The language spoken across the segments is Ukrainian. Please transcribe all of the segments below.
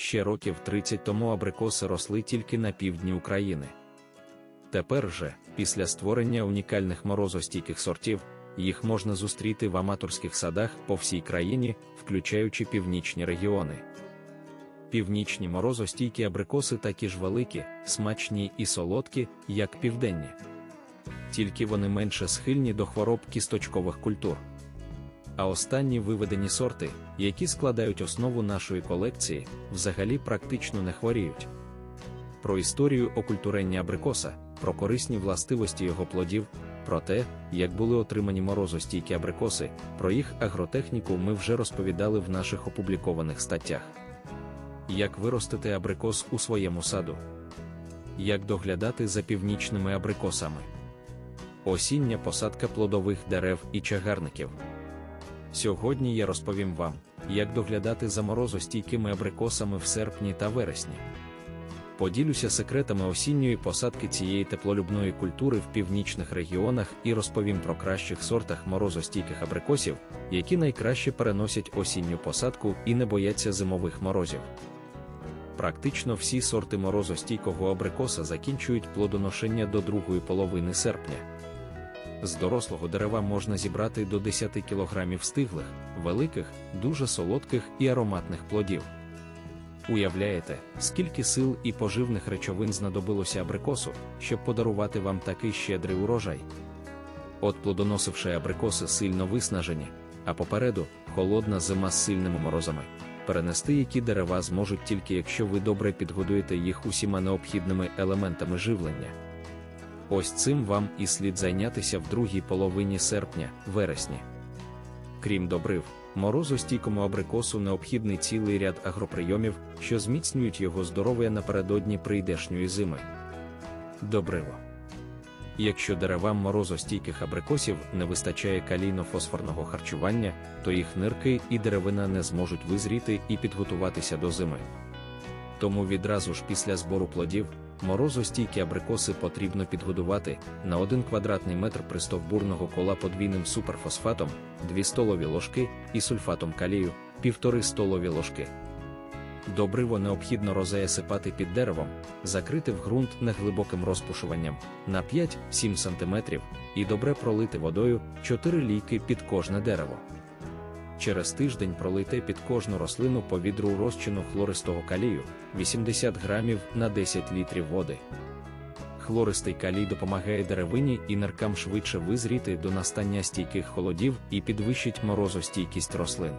Ще років 30 тому абрикоси росли тільки на півдні України. Тепер же, після створення унікальних морозостійких сортів, їх можна зустріти в аматорських садах по всій країні, включаючи північні регіони. Північні морозостійкі абрикоси такі ж великі, смачні і солодкі, як південні. Тільки вони менше схильні до хвороб кісточкових культур. А останні виведені сорти, які складають основу нашої колекції, взагалі практично не хворіють. Про історію окультурення абрикоса, про корисні властивості його плодів, про те, як були отримані морозостійкі абрикоси, про їх агротехніку ми вже розповідали в наших опублікованих статтях. Як виростити абрикос у своєму саду, як доглядати за північними абрикосами, осіння посадка плодових дерев і чагарників. Сьогодні я розповім вам, як доглядати за морозостійкими абрикосами в серпні та вересні. Поділюся секретами осінньої посадки цієї теплолюбної культури в північних регіонах і розповім про кращих сортах морозостійких абрикосів, які найкраще переносять осінню посадку і не бояться зимових морозів. Практично всі сорти морозостійкого абрикоса закінчують плодоношення до другої половини серпня. З дорослого дерева можна зібрати до 10 кг стиглих, великих, дуже солодких і ароматних плодів. Уявляєте, скільки сил і поживних речовин знадобилося абрикосу, щоб подарувати вам такий щедрий урожай? От плодоносивши абрикоси сильно виснажені, а попереду холодна зима з сильними морозами, перенести які дерева зможуть тільки якщо ви добре підгодуєте їх усіма необхідними елементами живлення. Ось цим вам і слід зайнятися в другій половині серпня, вересні. Крім добрив, морозостійкому абрикосу необхідний цілий ряд агроприйомів, що зміцнюють його здоров'я напередодні прийдешньої зими. Добриво. Якщо деревам морозостійких абрикосів не вистачає калійно-фосфорного харчування, то їх нирки і деревина не зможуть визріти і підготуватися до зими. Тому відразу ж після збору плодів морозостійкі абрикоси потрібно підгодувати на 1 квадратний метр пристовбурного кола подвійним суперфосфатом 2 столові ложки і сульфатом калію 1,5 столові ложки. Добриво необхідно розеясипати під деревом, закрити в ґрунт неглибоким розпушуванням на 5-7 см і добре пролити водою 4 лійки під кожне дерево. Через тиждень пролийте під кожну рослину по відру розчину хлористого калію 80 грамів на 10 літрів води. Хлористий калій допомагає деревині і ниркам швидше визріти до настання стійких холодів і підвищить морозостійкість рослин.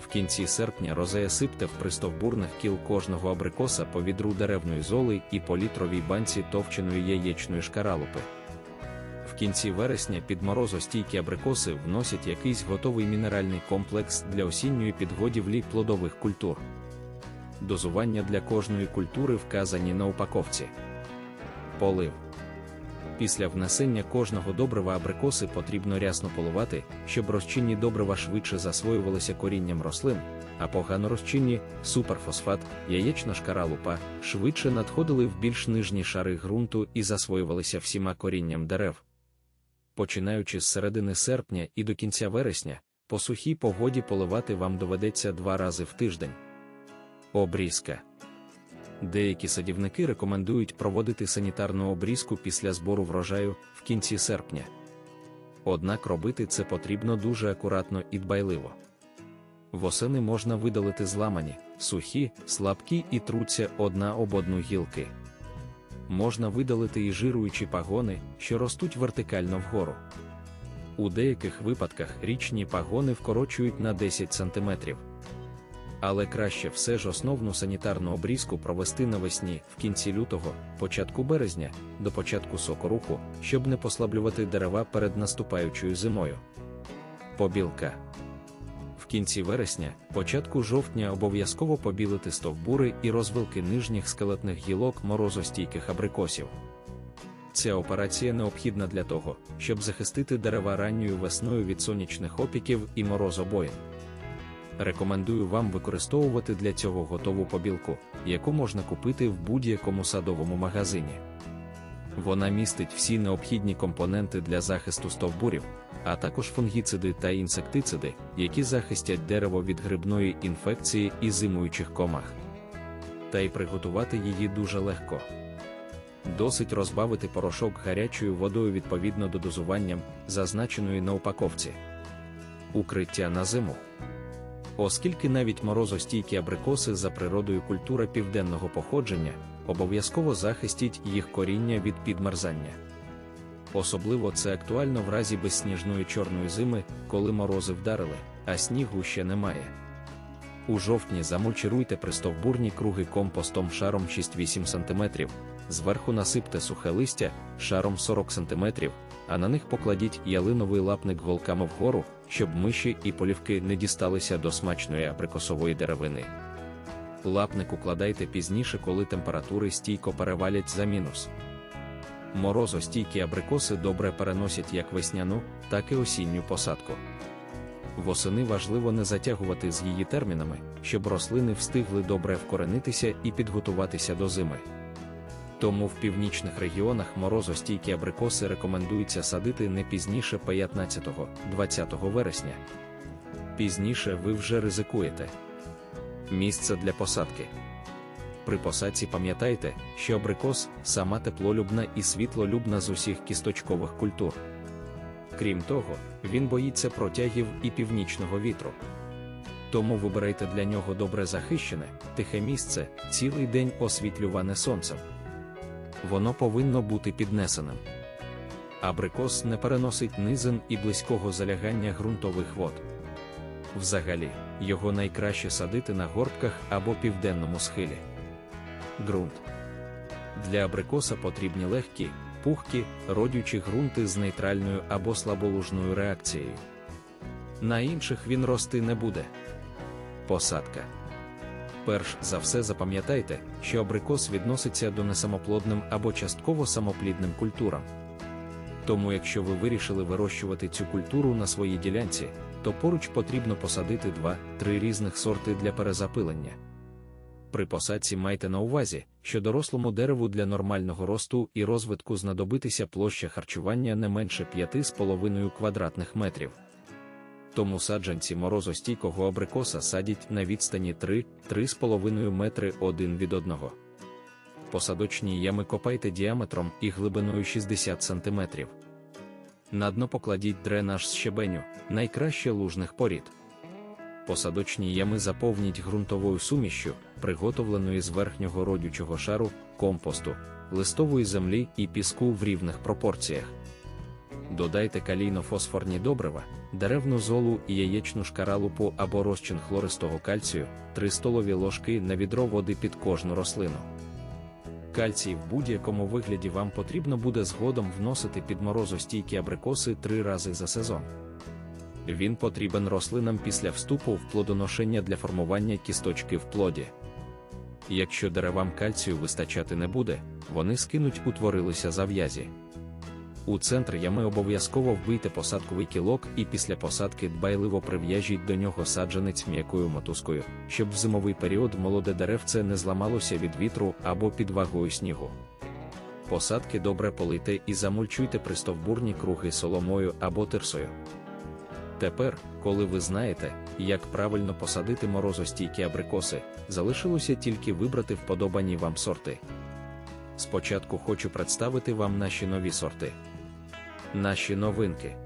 В кінці серпня розея сипте в пристовбурних кіл кожного абрикоса по відру деревної золи і по літровій банці товченої яєчної шкаралупи. Кінці вересня під морозостійкі абрикоси вносять якийсь готовий мінеральний комплекс для осінньої підгодівлі плодових культур. Дозування для кожної культури вказані на упаковці. Полив. Після внесення кожного добрива абрикоси потрібно рясно поливати, щоб розчинні добрива швидше засвоювалися корінням рослин, а погано розчинні суперфосфат, яєчна шкаралупа швидше надходили в більш нижні шари ґрунту і засвоювалися всіма корінням дерев. Починаючи з середини серпня і до кінця вересня, по сухій погоді поливати вам доведеться два рази в тиждень. Обрізка. Деякі садівники рекомендують проводити санітарну обрізку після збору врожаю в кінці серпня. Однак робити це потрібно дуже акуратно і дбайливо. Восени можна видалити зламані, сухі, слабкі і труться одна об одну гілки. Можна видалити і жируючі пагони, що ростуть вертикально вгору. У деяких випадках річні пагони вкорочують на 10 см. Але краще все ж основну санітарну обрізку провести навесні в кінці лютого, початку березня, до початку сокоруху, щоб не послаблювати дерева перед наступаючою зимою. Побілка кінці вересня, початку жовтня обов'язково побілити стовбури і розвилки нижніх скелетних гілок морозостійких абрикосів. Ця операція необхідна для того, щоб захистити дерева ранньою весною від сонячних опіків і морозобоїн. Рекомендую вам використовувати для цього готову побілку, яку можна купити в будь-якому садовому магазині. Вона містить всі необхідні компоненти для захисту стовбурів, а також фунгіциди та інсектициди, які захистять дерево від грибної інфекції і зимуючих комах. та й приготувати її дуже легко. Досить розбавити порошок гарячою водою відповідно до дозуванням, зазначеної на упаковці. Укриття на зиму. Оскільки навіть морозостійкі абрикоси за природою культура південного походження, обов'язково захистіть їх коріння від підмерзання. Особливо це актуально в разі безсніжної чорної зими, коли морози вдарили, а снігу ще немає. У жовтні замульчируйте пристовбурні круги компостом шаром 6-8 см, зверху насипте сухе листя шаром 40 см, а на них покладіть ялиновий лапник голками вгору, щоб миші і полівки не дісталися до смачної абрикосової деревини. Лапник укладайте пізніше, коли температури стійко перевалять за мінус. Морозостійкі абрикоси добре переносять як весняну, так і осінню посадку. Восени важливо не затягувати з її термінами, щоб рослини встигли добре вкоренитися і підготуватися до зими. Тому в північних регіонах морозостійкі абрикоси рекомендується садити не пізніше 15-20 вересня. Пізніше ви вже ризикуєте. Місце для посадки. При посадці пам'ятайте, що абрикос сама теплолюбна і світлолюбна з усіх кісточкових культур. Крім того, він боїться протягів і північного вітру. Тому вибирайте для нього добре захищене, тихе місце, цілий день освітлюване сонцем. Воно повинно бути піднесеним. Абрикос не переносить низин і близького залягання ґрунтових вод. Взагалі, його найкраще садити на горбках або південному схилі. Ґрунт для абрикоса потрібні легкі, пухкі, родючі ґрунти з нейтральною або слаболужною реакцією. На інших він рости не буде. Посадка. Перш за все запам'ятайте, що абрикос відноситься до несамоплодним або частково самоплідним культурам. Тому, якщо ви вирішили вирощувати цю культуру на своїй ділянці, то поруч потрібно посадити 2-3 різних сорти для перезапилення. При посадці майте на увазі, що дорослому дереву для нормального росту і розвитку знадобитися площа харчування не менше 5,5 квадратних метрів. Тому саджанці морозостійкого абрикоса садять на відстані 3-3,5 метри один від одного. Посадочні ями копайте діаметром і глибиною 60 см. На дно покладіть дренаж з щебеню, найкраще лужних порід. Посадочні ями заповніть ґрунтовою сумішю, приготовленою з верхнього родючого шару, компосту, листової землі і піску в рівних пропорціях. Додайте калійно-фосфорні добрива, деревну золу і яєчну шкаралупу або розчин хлористого кальцію, 3 столові ложки на відро води під кожну рослину. Кальцій в будь-якому вигляді вам потрібно буде згодом вносити під морозостійкі абрикоси три рази за сезон. Він потрібен рослинам після вступу в плодоношення для формування кісточки в плоді. Якщо деревам кальцію вистачати не буде, вони скинуть утворилися зав'язі. У центр ями обов'язково вбийте посадковий кілок і після посадки дбайливо прив'яжіть до нього саджанець м'якою мотузкою, щоб в зимовий період молоде деревце не зламалося від вітру або під вагою снігу. Посадки добре полийте і замульчуйте пристовбурні круги соломою або тирсою. Тепер, коли ви знаєте, як правильно посадити морозостійкі абрикоси, залишилося тільки вибрати вподобані вам сорти. Спочатку хочу представити вам наші нові сорти. Наші новинки.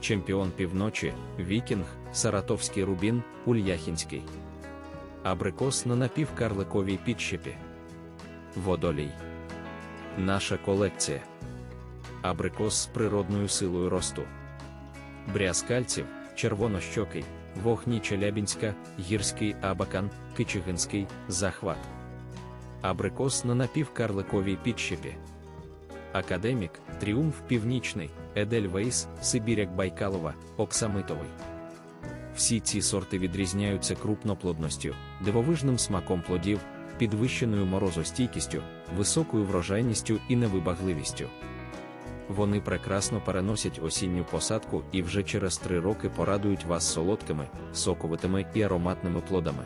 Чемпіон півночі, Вікінг, Саратовський рубін, Ульяхінський. Абрикос на напівкарликовій підщепі. Водолій. Наша колекція. Абрикос з природною силою росту. Брязкальців, червонощокий, вогні Челябінська, гірський абакан, кичигинський, захват. Абрикос на напівкарликовій підщепі. Академік, Тріумф Північний, Едельвейс, Сибіряк Байкалова, Оксамитовий. Всі ці сорти відрізняються крупноплодністю, дивовижним смаком плодів, підвищеною морозостійкістю, високою врожайністю і невибагливістю. Вони прекрасно переносять осінню посадку і вже через три роки порадують вас солодкими, соковитими і ароматними плодами.